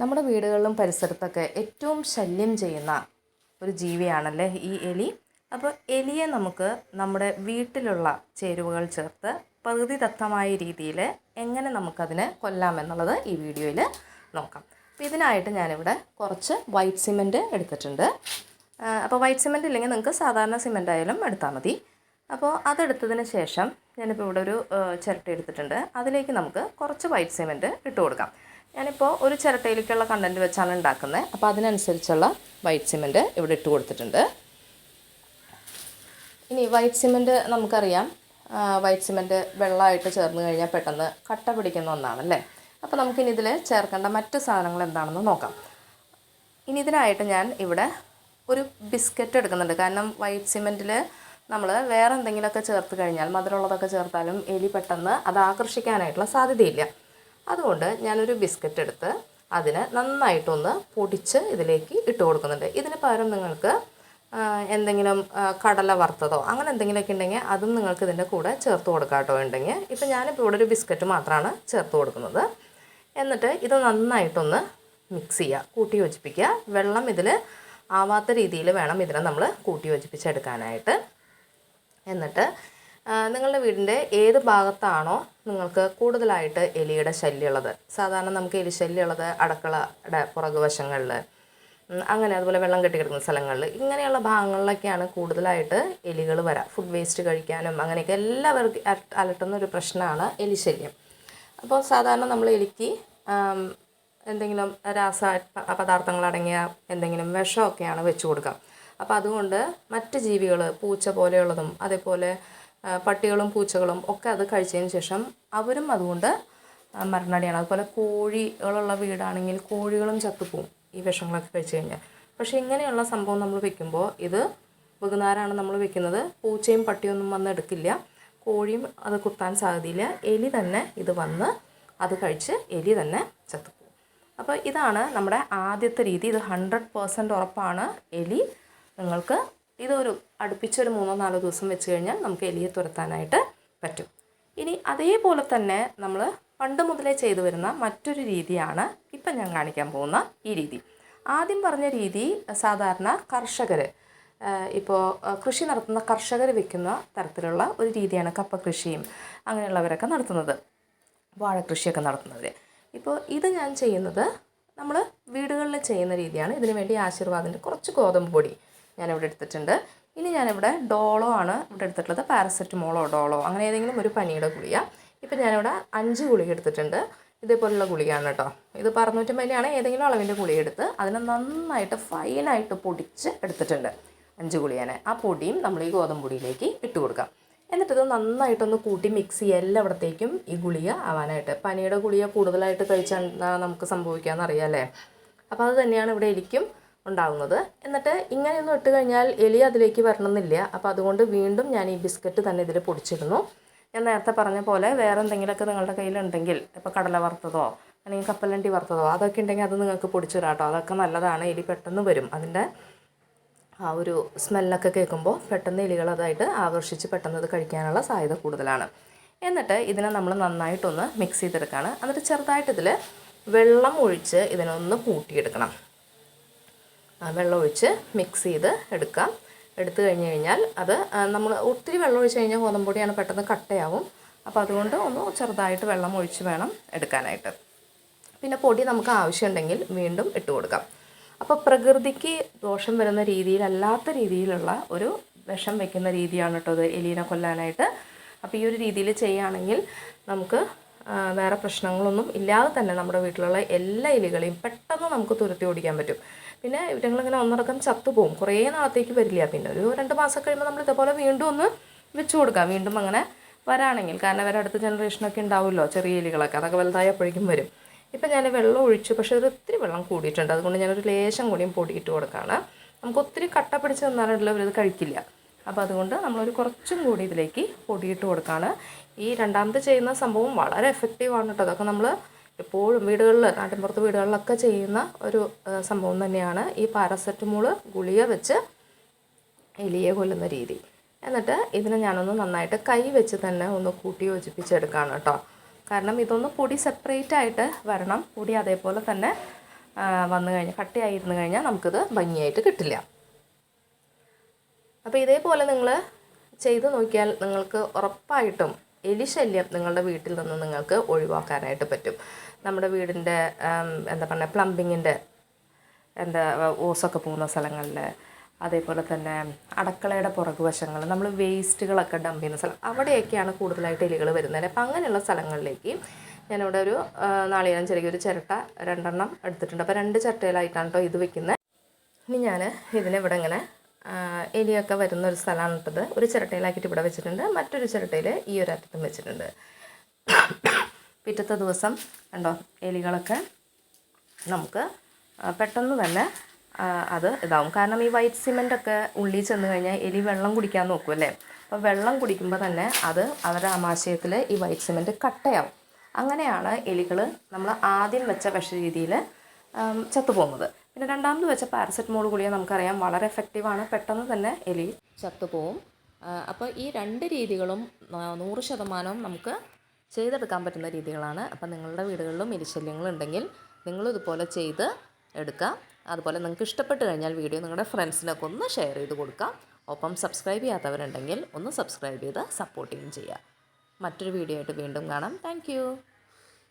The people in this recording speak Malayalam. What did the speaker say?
നമ്മുടെ വീടുകളിലും പരിസരത്തൊക്കെ ഏറ്റവും ശല്യം ചെയ്യുന്ന ഒരു ജീവിയാണല്ലേ ഈ എലി. അപ്പോൾ എലിയെ നമുക്ക് നമ്മുടെ വീട്ടിലുള്ള ചേരുവകൾ ചേർത്ത് പ്രകൃതിദത്തമായ രീതിയിൽ എങ്ങനെ നമുക്കതിനെ കൊല്ലാമെന്നുള്ളത് ഈ വീഡിയോയിൽ നോക്കാം. അപ്പോൾ ഇതിനായിട്ട് ഞാനിവിടെ കുറച്ച് വൈറ്റ് സിമന്റ് എടുത്തിട്ടുണ്ട്. അപ്പോൾ വൈറ്റ് സിമന്റ് ഇല്ലെങ്കിൽ നിങ്ങൾക്ക് സാധാരണ സിമെന്റ് ആയാലും എടുത്താൽ മതി. അപ്പോൾ അതെടുത്തതിന് ശേഷം ഞാനിപ്പോൾ ഇവിടെ ഒരു ചിരട്ട എടുത്തിട്ടുണ്ട്. അതിലേക്ക് നമുക്ക് കുറച്ച് വൈറ്റ് സിമന്റ് ഇട്ട് കൊടുക്കാം. ഞാനിപ്പോൾ ഒരു ചിരട്ടയിലേക്കുള്ള കണ്ടന്റ് വെച്ചാണ് ഉണ്ടാക്കുന്നത്. അപ്പോൾ അതിനനുസരിച്ചുള്ള വൈറ്റ് സിമെന്റ് ഇവിടെ ഇട്ട് കൊടുത്തിട്ടുണ്ട്. ഇനി വൈറ്റ് സിമെന്റ് നമുക്കറിയാം. വൈറ്റ് സിമെന്റ് വെള്ളമായിട്ട് ചേർന്ന് കഴിഞ്ഞാൽ പെട്ടെന്ന് കട്ട പിടിക്കുന്ന ഒന്നാണല്ലേ? അപ്പോൾ നമുക്കിനി ഇതിൽ ചേർക്കേണ്ട മറ്റ് സാധനങ്ങൾ എന്താണെന്ന് നോക്കാം. ഇനി ഇതിനായിട്ട് ഞാൻ ഇവിടെ ഒരു ബിസ്ക്കറ്റ് എടുക്കുന്നുണ്ട്. കാരണം വൈറ്റ് സിമെന്റിൽ നമ്മൾ വേറെ എന്തെങ്കിലുമൊക്കെ ചേർത്ത് കഴിഞ്ഞാൽ മധുരമുള്ളതൊക്കെ ചേർത്താലും എലി പെട്ടെന്ന് അത് ആകർഷിക്കാനായിട്ടുള്ള സാധ്യതയില്ല. അതുകൊണ്ട് ഞാനൊരു ബിസ്ക്കറ്റ് എടുത്ത് അതിന് നന്നായിട്ടൊന്ന് പൊടിച്ച് ഇതിലേക്ക് ഇട്ട് കൊടുക്കുന്നുണ്ട്. ഇതിന് പകരം നിങ്ങൾക്ക് എന്തെങ്കിലും കടല വറുത്തതോ അങ്ങനെ എന്തെങ്കിലുമൊക്കെ ഉണ്ടെങ്കിൽ അതും നിങ്ങൾക്ക് ഇതിന്റെ കൂടെ ചേർത്ത് കൊടുക്കാം കേട്ടോ ഉണ്ടെങ്കിൽ. ഇപ്പം ഞാനിപ്പോൾ ഇവിടെ ഒരു ബിസ്ക്കറ്റ് മാത്രമാണ് ചേർത്ത് കൊടുക്കുന്നത്. എന്നിട്ട് ഇത് നന്നായിട്ടൊന്ന് മിക്സ് ചെയ്യുക കൂട്ടി യോജിപ്പിക്കുക. വെള്ളം ഇതിൽ ആവാത്ത രീതിയിൽ വേണം ഇതിനെ നമ്മൾ കൂട്ടി യോജിപ്പിച്ചെടുക്കാനായിട്ട്. എന്നിട്ട് നിങ്ങളുടെ വീടിന്റെ ഏത് ഭാഗത്താണോ നിങ്ങൾക്ക് കൂടുതലായിട്ട് എലിയുടെ ശല്യമുള്ളത്? സാധാരണ നമുക്ക് എലി ശല്യമുള്ളത് അടക്കളയുടെ പുറകുവശങ്ങളിൽ വശങ്ങളിൽ അങ്ങനെ അതുപോലെ വെള്ളം കെട്ടിക്കിടക്കുന്ന സ്ഥലങ്ങളിൽ. ഇങ്ങനെയുള്ള ഭാഗങ്ങളിലൊക്കെയാണ് കൂടുതലായിട്ട് എലികൾ വരാം. ഫുഡ് വേസ്റ്റ് കഴിക്കാനും അങ്ങനെയൊക്കെ എല്ലാവർക്കും അല- അലട്ടുന്ന ഒരു പ്രശ്നമാണ് എലി ശല്യം. അപ്പോൾ സാധാരണ നമ്മൾ എലിക്ക് എന്തെങ്കിലും രാസ പദാർത്ഥങ്ങളടങ്ങിയ എന്തെങ്കിലും വിഷമൊക്കെയാണ് വെച്ച് കൊടുക്കുക. അപ്പോൾ അതുകൊണ്ട് മറ്റ് ജീവികൾ പൂച്ച പോലെയുള്ളതും അതേപോലെ പട്ടികളും പൂച്ചകളും ഒക്കെ അത് കഴിച്ചതിന് ശേഷം അവരും അതുകൊണ്ട് മരണടിയാണ്. അതുപോലെ കോഴികളുള്ള വീടാണെങ്കിൽ കോഴികളും ചത്തുപോകും ഈ വിഷങ്ങളൊക്കെ കഴിച്ചു കഴിഞ്ഞാൽ. പക്ഷേ ഇങ്ങനെയുള്ള സംഭവം നമ്മൾ വെക്കുമ്പോൾ ഇത് വെകുന്നാരാണ് നമ്മൾ വെക്കുന്നത്. പൂച്ചയും പട്ടിയൊന്നും വന്ന് എടുക്കില്ല. കോഴിയും അത് കുത്താൻ സാധ്യതയില്ല. എലി തന്നെ ഇത് വന്ന് അത് കഴിച്ച് എലി തന്നെ ചത്തുപോകും അപ്പോൾ ഇതാണ് നമ്മുടെ ആദ്യത്തെ രീതി. ഇത് ഹൺഡ്രഡ് പേഴ്സന്റ് ഉറപ്പാണ് എലി നിങ്ങൾക്ക് ഇതൊരു അടുപ്പിച്ചൊരു മൂന്നോ നാലോ ദിവസം വെച്ച് കഴിഞ്ഞാൽ നമുക്ക് എലിയെ തുരത്താനായിട്ട് പറ്റും. ഇനി അതേപോലെ തന്നെ നമ്മൾ പണ്ട് മുതലേ ചെയ്തു വരുന്ന മറ്റൊരു രീതിയാണ് ഇപ്പം ഞാൻ കാണിക്കാൻ പോകുന്ന ഈ രീതി. ആദ്യം പറഞ്ഞ രീതി സാധാരണ കർഷകർ ഇപ്പോൾ കൃഷി നടത്തുന്ന കർഷകർ വെക്കുന്ന തരത്തിലുള്ള ഒരു രീതിയാണ് കപ്പ കൃഷിയും അങ്ങനെയുള്ളവരൊക്കെ നടത്തുന്നത്. വാഴക്കൃഷിയൊക്കെ നടത്തുന്നവർ ഇപ്പോൾ ഇത് ഞാൻ ചെയ്യുന്നത് നമ്മൾ വീടുകളിൽ ചെയ്യുന്ന രീതിയാണ്. ഇതിനു വേണ്ടി ആശീർവാദിന്റെ കുറച്ച് ഗോതമ്പ് പൊടി ഞാനിവിടെ എടുത്തിട്ടുണ്ട്. ഇനി ഞാനിവിടെ ഡോളോ ആണ് ഇവിടെ എടുത്തിട്ടുള്ളത്. പാരസെറ്റമോളോ ഡോളോ അങ്ങനെ ഏതെങ്കിലും ഒരു പനിയുടെ ഗുളിക. ഇപ്പം ഞാനിവിടെ അഞ്ച് ഗുളിക എടുത്തിട്ടുണ്ട്. ഇതേപോലുള്ള ഗുളികയാണ് കേട്ടോ. ഇത് പറഞ്ഞൂറ്റമ്പതിനാണ് ഏതെങ്കിലും അളവിന്റെ ഗുളിക എടുത്ത് അതിനെ നന്നായിട്ട് ഫൈനായിട്ട് പൊടിച്ച് എടുത്തിട്ടുണ്ട്. അഞ്ച് ഗുളികനെ. ആ പൊടിയും നമ്മൾ ഈ ഗോതമ്പ് പൊടിയിലേക്ക് ഇട്ട് കൊടുക്കാം. എന്നിട്ടിത് നന്നായിട്ടൊന്ന് കൂട്ടി മിക്സ് ചെയ്യുക എല്ലായിടത്തേക്കും ഈ ഗുളിക ആവാനായിട്ട്. പനിയുടെ ഗുളിക കൂടുതലായിട്ട് കഴിച്ചാൽ നമുക്ക് സംഭവിക്കാമെന്ന് അറിയാമല്ലേ അപ്പോൾ അത് തന്നെയാണ് ഇവിടെ എലിക്കും ഉണ്ടാകുന്നത് എന്നിട്ട് ഇങ്ങനെയൊന്നും ഇട്ട് കഴിഞ്ഞാൽ എലി അതിലേക്ക് വരണമെന്നില്ല. അപ്പോൾ അതുകൊണ്ട് വീണ്ടും ഞാൻ ഈ ബിസ്ക്കറ്റ് തന്നെ ഇതിൽ പൊടിച്ചിരുന്നു ഞാൻ നേരത്തെ പറഞ്ഞ പോലെ വേറെ എന്തെങ്കിലുമൊക്കെ നിങ്ങളുടെ കയ്യിലുണ്ടെങ്കിൽ ഇപ്പോൾ കടല വറുത്തതോ അല്ലെങ്കിൽ കപ്പലണ്ടി വറുത്തതോ അതൊക്കെ ഉണ്ടെങ്കിൽ അത് നിങ്ങൾക്ക് പൊടിച്ചിടാം അതൊക്കെ നല്ലതാണ്. എലി പെട്ടെന്ന് വരും. അതിന്റെ ആ ഒരു സ്മെല്ലൊക്കെ കേൾക്കുമ്പോൾ പെട്ടെന്ന് എലികൾ അതായിട്ട് ആകർഷിച്ച് പെട്ടെന്ന് അത് കഴിക്കാനുള്ള സാധ്യത കൂടുതലാണ്. എന്നിട്ട് ഇതിനെ നമ്മൾ നന്നായിട്ടൊന്ന് മിക്സ് ചെയ്തെടുക്കുകയാണ് എന്നിട്ട് ചെറുതായിട്ട് ഇതിൽ വെള്ളം ഒഴിച്ച് ഇതിനൊന്ന് കൂട്ടിയെടുക്കണം. വെള്ളം ഒഴിച്ച് മിക്സ് ചെയ്ത് എടുക്കാം. എടുത്തു കഴിഞ്ഞ് കഴിഞ്ഞാൽ അത് നമ്മൾ ഒത്തിരി വെള്ളം ഒഴിച്ച് കഴിഞ്ഞാൽ ഗോതമ്പൊടിയാണ് പെട്ടെന്ന് കട്ടയാവും. അപ്പോൾ അതുകൊണ്ട് ഒന്ന് ചെറുതായിട്ട് വെള്ളം ഒഴിച്ച് വേണം എടുക്കാനായിട്ട്. പിന്നെ പൊടി നമുക്ക് ആവശ്യമുണ്ടെങ്കിൽ വീണ്ടും ഇട്ട് കൊടുക്കാം. അപ്പോൾ പ്രകൃതിക്ക് ദോഷം വരുന്ന രീതിയിലല്ലാത്ത രീതിയിലുള്ള ഒരു വിഷം വെക്കുന്ന രീതിയാണ് കേട്ടോ ഇത് എലീനെ കൊല്ലാനായിട്ട്. അപ്പോൾ ഈ ഒരു രീതിയിൽ ചെയ്യുകയാണെങ്കിൽ നമുക്ക് വേറെ പ്രശ്നങ്ങളൊന്നും ഇല്ലാതെ തന്നെ നമ്മുടെ വീട്ടിലുള്ള എല്ലാ എലികളെയും പെട്ടെന്ന് നമുക്ക് തുരത്തി ഓടിക്കാൻ പറ്റും. പിന്നെ ഇവരിങ്ങനെ ഒന്നടക്കം ചത്തുപോകും കുറേ നാളത്തേക്ക് വരില്ല. പിന്നെ ഒരു രണ്ട് മാസം കഴിയുമ്പോൾ നമ്മൾ ഇതേപോലെ വീണ്ടും ഒന്ന് വെച്ച് കൊടുക്കാം. വീണ്ടും അങ്ങനെ വരാണെങ്കിൽ. കാരണം അവരുടെ അടുത്ത ജനറേഷനൊക്കെ ഉണ്ടാവുമല്ലോ ചെറിയ എലികളൊക്കെ. അതൊക്കെ വലുതായപ്പോഴേക്കും വരും. ഇപ്പം ഞാൻ വെള്ളം ഒഴിച്ചു. പക്ഷേ ഒരു ഒത്തിരി വെള്ളം കൂടിയിട്ടുണ്ട്. അതുകൊണ്ട് ഞാനൊരു ലേശം കൂടിയും പൊടിയിട്ട് കൊടുക്കുകയാണ് നമുക്ക് ഒത്തിരി കട്ട പിടിച്ച് തന്നാലുള്ള ഇവരത് കഴിക്കില്ല. അപ്പോൾ അതുകൊണ്ട് നമ്മളൊരു കുറച്ചും കൂടി ഇതിലേക്ക് പൊടിയിട്ട് കൊടുക്കുകയാണ് ഈ രണ്ടാമത്തെ ചെയ്യുന്ന സംഭവം വളരെ എഫക്റ്റീവാണ് കേട്ടോ അതൊക്കെ നമ്മൾ എപ്പോഴും വീടുകളിൽ നാട്ടിൻപുറത്ത് വീടുകളിലൊക്കെ ചെയ്യുന്ന ഒരു സംഭവം തന്നെയാണ് ഈ പാരസെറ്റമോൾ ഗുളിക വെച്ച് എലിയെ കൊല്ലുന്ന രീതി. എന്നിട്ട് ഇതിനെ ഞാനൊന്ന് നന്നായിട്ട് കൈ വെച്ച് തന്നെ ഒന്ന് കൂട്ടി യോജിപ്പിച്ചെടുക്കുകയാണ് കേട്ടോ. കാരണം ഇതൊന്ന് പൊടി സെപ്പറേറ്റ് ആയിട്ട് വരണം. പൊടി അതേപോലെ തന്നെ വന്നു കഴിഞ്ഞാൽ കട്ടിയായിരുന്നു കഴിഞ്ഞാൽ നമുക്കിത് ഭംഗിയായിട്ട് കിട്ടില്ല. അപ്പോൾ ഇതേപോലെ നിങ്ങൾ ചെയ്ത് നോക്കിയാൽ നിങ്ങൾക്ക് ഉറപ്പായിട്ടും എലിശല്യം നിങ്ങളുടെ വീട്ടിൽ നിന്ന് നിങ്ങൾക്ക് ഒഴിവാക്കാനായിട്ട് പറ്റും. നമ്മുടെ വീടിന്റെ എന്താ പറയുക പ്ലംബിങ്ങിന്റെ എന്താ ഓസൊക്കെ പോകുന്ന സ്ഥലങ്ങളിൽ അതേപോലെ തന്നെ അടുക്കളയുടെ പുറകുവശങ്ങൾ നമ്മൾ വേസ്റ്റുകളൊക്കെ ഡംപ് ചെയ്യുന്ന സ്ഥലം അവിടെയൊക്കെയാണ് കൂടുതലായിട്ട് എലികൾ വരുന്നത്. അപ്പം അങ്ങനെയുള്ള സ്ഥലങ്ങളിലേക്ക് ഞാനിവിടെ ഒരു നാളികേരം ചെറിയൊരു ചിരട്ട രണ്ടെണ്ണം എടുത്തിട്ടുണ്ട്. അപ്പോൾ രണ്ട് ചിരട്ടയിലായിട്ടാണ് കേട്ടോ ഇത് വെക്കുന്നത്. ഇനി ഞാൻ ഇതിനെ ഇവിടെ ഇങ്ങനെ എലിയൊക്കെ വരുന്ന ഒരു സ്ഥലമാണ് ഇട്ടത് ഒരു ചിരട്ടയിലാക്കിയിട്ട് ഇവിടെ വെച്ചിട്ടുണ്ട്. മറ്റൊരു ചിരട്ടയിൽ ഈ ഒരു അറ്റത്തും വെച്ചിട്ടുണ്ട്. പിറ്റത്തെ ദിവസം കണ്ടോ എലികളൊക്കെ നമുക്ക് പെട്ടെന്ന് തന്നെ അത് ഇതാവും. കാരണം ഈ വൈറ്റ് സിമെന്റൊക്കെ ഉള്ളിൽ ചെന്ന് കഴിഞ്ഞാൽ എലി വെള്ളം കുടിക്കാൻ നോക്കും അല്ലേ? അപ്പോൾ വെള്ളം കുടിക്കുമ്പോൾ തന്നെ അത് അവരുടെ ആമാശയത്തിൽ ഈ വൈറ്റ് സിമെന്റ് കട്ടയാവും. അങ്ങനെയാണ് എലികൾ നമ്മൾ ആദ്യം വെച്ച വിഷ രീതിയിൽ ചത്തുപോകുന്നത്. പിന്നെ രണ്ടാമത് വെച്ച പാരസെറ്റമോൾ ഗുളിക നമുക്കറിയാം വളരെ എഫക്റ്റീവാണ് പെട്ടെന്ന് തന്നെ എലി ചത്തുപോകും അപ്പോൾ ഈ രണ്ട് രീതികളും നൂറ് ശതമാനവും നമുക്ക് ചെയ്തെടുക്കാൻ പറ്റുന്ന രീതികളാണ്. അപ്പം നിങ്ങളുടെ വീടുകളിലും എലിശല്യങ്ങളുണ്ടെങ്കിൽ നിങ്ങളിതുപോലെ ചെയ്ത് എടുക്കുക അതുപോലെ നിങ്ങൾക്ക് ഇഷ്ടപ്പെട്ട് കഴിഞ്ഞാൽ വീഡിയോ നിങ്ങളുടെ ഫ്രണ്ട്സിനൊക്കെ ഒന്ന് ഷെയർ ചെയ്ത് കൊടുക്കാം. ഒപ്പം സബ്സ്ക്രൈബ് ചെയ്യാത്തവരുണ്ടെങ്കിൽ ഒന്ന് സബ്സ്ക്രൈബ് ചെയ്ത് സപ്പോർട്ടിങ് ചെയ്യുക. മറ്റൊരു വീഡിയോ ആയിട്ട് വീണ്ടും കാണാം. താങ്ക്